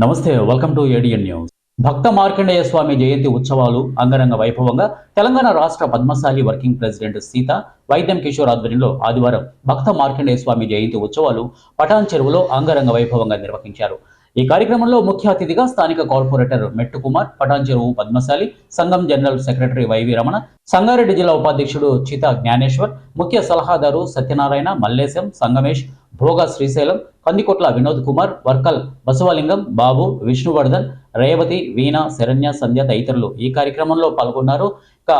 నమస్తే welcome to ADN news Bhakta Markandeya Swami జయంతి ఉత్సవాలు అంగరంగ వైభవంగా తెలంగాణ రాష్ట్ర పద్మశాలి వర్కింగ్ ప్రెసిడెంట్ సీత వైద్యం కిషోర్ ఆధ్వర్యంలో ఆదివారం భక్త మార్కండేయ స్వామి జయంతి ఉత్సవాలు పటాన్ చెరువులో అంగరంగ వైభవంగా నిర్వహించారు. ఈ కార్యక్రమంలో ముఖ్య అతిథిగా స్థానిక కార్పొరేటర్ మెట్టు కుమార్ పటాన్ పద్మశాలి సంఘం general secretary YV Ramana Sangareddy జిల్లా ఉపాధ్యక్షుడు చిత జ్ఞానేశ్వర్ ముఖ్య సలహాదారు సత్యనారాయణ మల్లేశం సంగమేష్ భోగ శ్రీశైలం కందికొట్ల వినోద్ కుమార్ వర్కల్ బసవలింగం బాబు విష్ణువర్ధన్ రేవతి వీణ శరణ్య సంధ్య తదితరులు ఈ కార్యక్రమంలో పాల్గొన్నారు. ఇక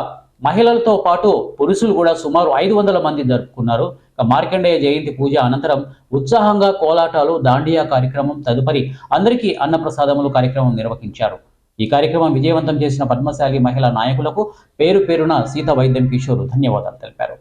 మహిళలతో పాటు పురుషులు కూడా సుమారు ఐదు వందల మంది జరుపుకున్నారు. మార్కండేయ జయంతి పూజ అనంతరం ఉత్సాహంగా కోలాటాలు దాండియా కార్యక్రమం తదుపరి అందరికీ అన్నప్రసాదములు కార్యక్రమం నిర్వహించారు ఈ కార్యక్రమం విజయవంతం చేసిన పద్మశాలి మహిళా నాయకులకు పేరు పేరున సీత వైద్యం కిషోర్ ధన్యవాదాలు తెలిపారు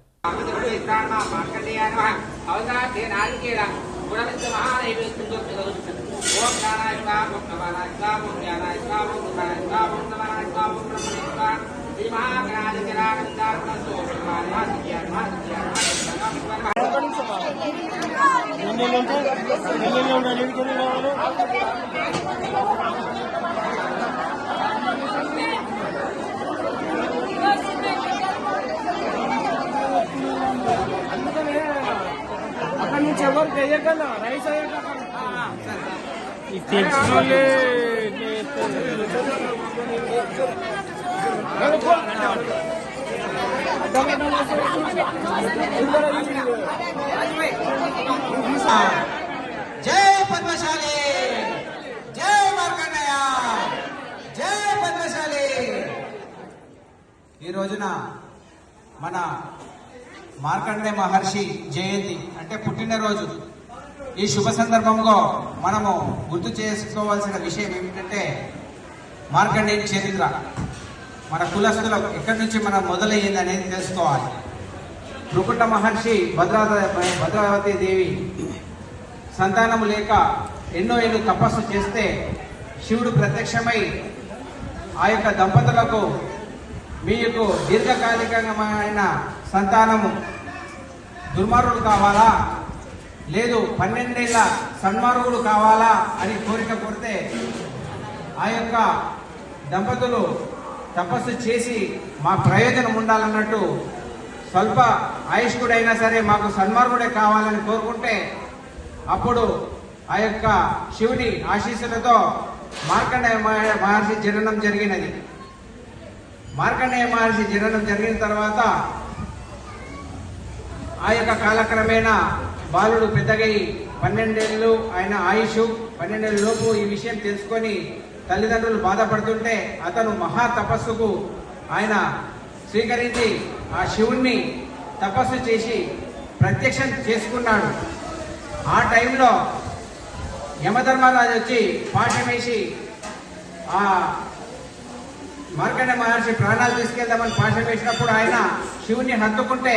అక్కడ నుంచి ఎవరు చెయ్యగల రైస్ అయ్యాక తెలిసిన వాళ్ళే జై పద్మశాలి జై మార్కండయ్య జై పద్మశాలి. ఈ రోజున మన మార్కండే మహర్షి జయంతి అంటే పుట్టినరోజు. ఈ శుభ సందర్భంలో మనము గుర్తు చేసుకోవాల్సిన విషయం ఏమిటంటే మార్కండేయ చరిత్ర. మన కులస్తుల ఎక్కడి నుంచి మనం మొదలయ్యింది అనేది తెలుసుకోవాలి. భృకుట మహర్షి భద్రాద భద్రావతి దేవి సంతానము లేక ఎన్నో ఎన్నో తపస్సు చేస్తే శివుడు ప్రత్యక్షమై ఆ యొక్క దంపతులకు మీకు దీర్ఘకాలికమైన సంతానము దుర్మార్గుడు కావాలా? లేదు పన్నెండేళ్ళ సన్మార్గుడు కావాలా అని కోరిక కోరితే ఆ యొక్క దంపతులు తపస్సు చేసి మా ప్రయోజనం ఉండాలన్నట్టు స్వల్ప ఆయుష్కుడైనా సరే మాకు సన్మార్గుడే కావాలని కోరుకుంటే అప్పుడు ఆ యొక్క శివుని ఆశీస్సులతో మార్కండేయ మహర్షి జననం జరిగినది. మార్కండేయ మహర్షి జననం జరిగిన తర్వాత ఆ యొక్క కాలక్రమేణా బాలుడు పెద్దగై పన్నెండేళ్ళు ఆయన ఆయుష్ పన్నెండేళ్ళ లోపు ఈ విషయం తెలుసుకొని తల్లిదండ్రులు బాధపడుతుంటే అతను మహా తపస్సుకు ఆయన స్వీకరించి ఆ శివుణ్ణి తపస్సు చేసి ప్రత్యక్షం చేసుకున్నాడు. ఆ టైంలో యమధర్మరాజు వచ్చి పాఠం వేసి ఆ మార్కండ మహర్షి ప్రాణాలు తీసుకెళ్దామని పాశం వేసినప్పుడు ఆయన శివుని హత్తుకుంటే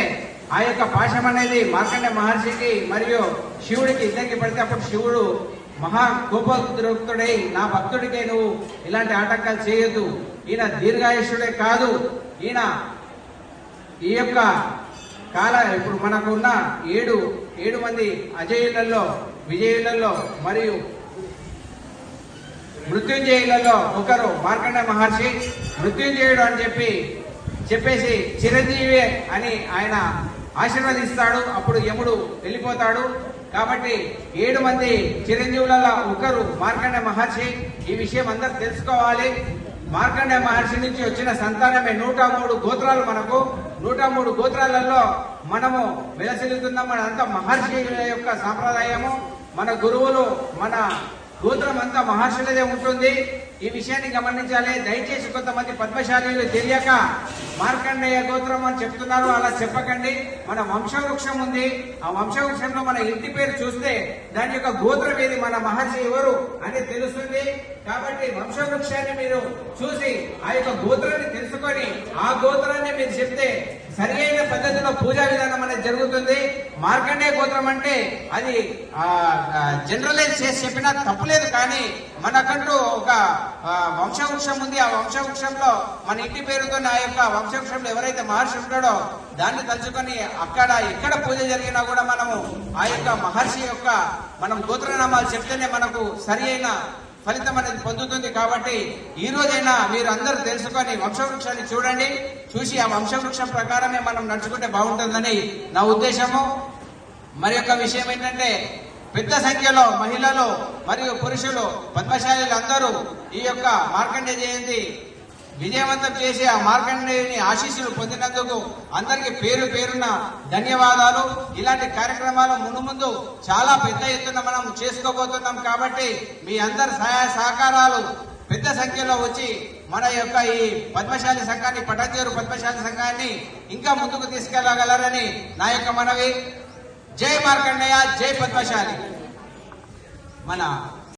ఆ యొక్క పాశం అనేది మార్కండ మహర్షికి మరియు శివుడికి ఇద్దరికి పడితే అప్పుడు శివుడు మహా కోపోద్రుక్తుడై నా భక్తుడికే నువ్వు ఇలాంటి ఆటంకాలు చేయొద్దు. ఈయన దీర్ఘాయుషుడే కాదు. ఈయన ఈ యొక్క కాల ఇప్పుడు మనకు ఉన్న ఏడు ఏడు మంది అజయులలో విజయులలో మరియు మృత్యుంజయులలో ఒకరు మార్కండ మహర్షి. మృత్యుంజయుడు అని చెప్పి చెప్పేసి చిరంజీవి అని ఆయన ఆశీర్వదిస్తాడు. అప్పుడు యముడు వెళ్ళిపోతాడు. కాబట్టి ఏడు మంది చిరంజీవులలో ఒకరు మార్కండ మహర్షి. ఈ విషయం అందరు తెలుసుకోవాలి. మార్కండ మహర్షి నుంచి వచ్చిన సంతానమే నూట మూడు గోత్రాలు మనకు. నూట మూడు గోత్రాలలో మనము విలసిల్లుతున్నాం. మన అంత మహర్షి యొక్క సాంప్రదాయము. మన గురువులు మన గోత్రం అంతా మహర్షులదే ఉంటుంది. ఈ విషయాన్ని గమనించాలి. దయచేసి కొంతమంది పద్మశాలీలు తెలియక మార్కండేయ గోత్రం అని చెప్తున్నారు. అలా చెప్పకండి. మన వంశవృక్షం ఉంది. ఆ వంశవృక్షంలో మన ఇంటి పేరు చూస్తే దాని యొక్క గోత్రం ఏది? మన మహర్షి ఎవరు అని తెలుస్తుంది. కాబట్టి వంశవృక్షాన్ని మీరు చూసి ఆ యొక్క గోత్రాన్ని తెలుసుకొని ఆ గోత్రాన్ని మీరు చెప్తే సరి అయిన పద్ధతిలో పూజా విధానం అనేది జరుగుతుంది. మార్కండే గోత్రం అంటే అది జనరలైజ్ చేసి చెప్పినా తప్పులేదు కానీ మనకంటూ ఒక వంశవృక్షం ఉంది. ఆ వంశవృక్షంలో మన ఇంటి పేరుతో ఆ యొక్క వంశవృక్షంలో ఎవరైతే మహర్షి ఉంటాడో దాన్ని తలుచుకొని అక్కడ ఎక్కడ పూజ జరిగినా కూడా మనము ఆ యొక్క మహర్షి యొక్క మనం గోత్రనామాలు చెప్తేనే మనకు సరి అయిన ఫలితం అనేది పొందుతుంది కాబట్టి ఈ రోజైనా మీరు అందరూ తెలుసుకొని వంశవృక్షాన్ని చూడండి. చూసి ఆ వంశవృక్షం ప్రకారమే మనం నడుచుకుంటే బాగుంటుందని నా ఉద్దేశము. మరి యొక్క విషయం ఏంటంటే పెద్ద సంఖ్యలో మహిళలు మరియు పురుషులు పద్మశాలీలు అందరూ ఈ యొక్క మార్కండే జయంతి విజయవంతం చేసి ఆ మార్కండేయుని ఆశీస్సులు పొందినందుకు అందరికీ పేరు పేరున ధన్యవాదాలు. ఇలాంటి కార్యక్రమాలు ముందు ముందు చాలా పెద్ద ఎత్తున మనం చేసుకోబోతున్నాం కాబట్టి మీ అందరి సహాయ సహకారాలు పెద్ద సంఖ్యలో వచ్చి మన యొక్క ఈ పద్మశాలి సంఘాన్ని పటాచేరు పద్మశాలి సంఘాన్ని ఇంకా ముందుకు తీసుకెళ్ళగలరని నా యొక్క మనవి. జై మార్కండేయ జై పద్మశాలి. మన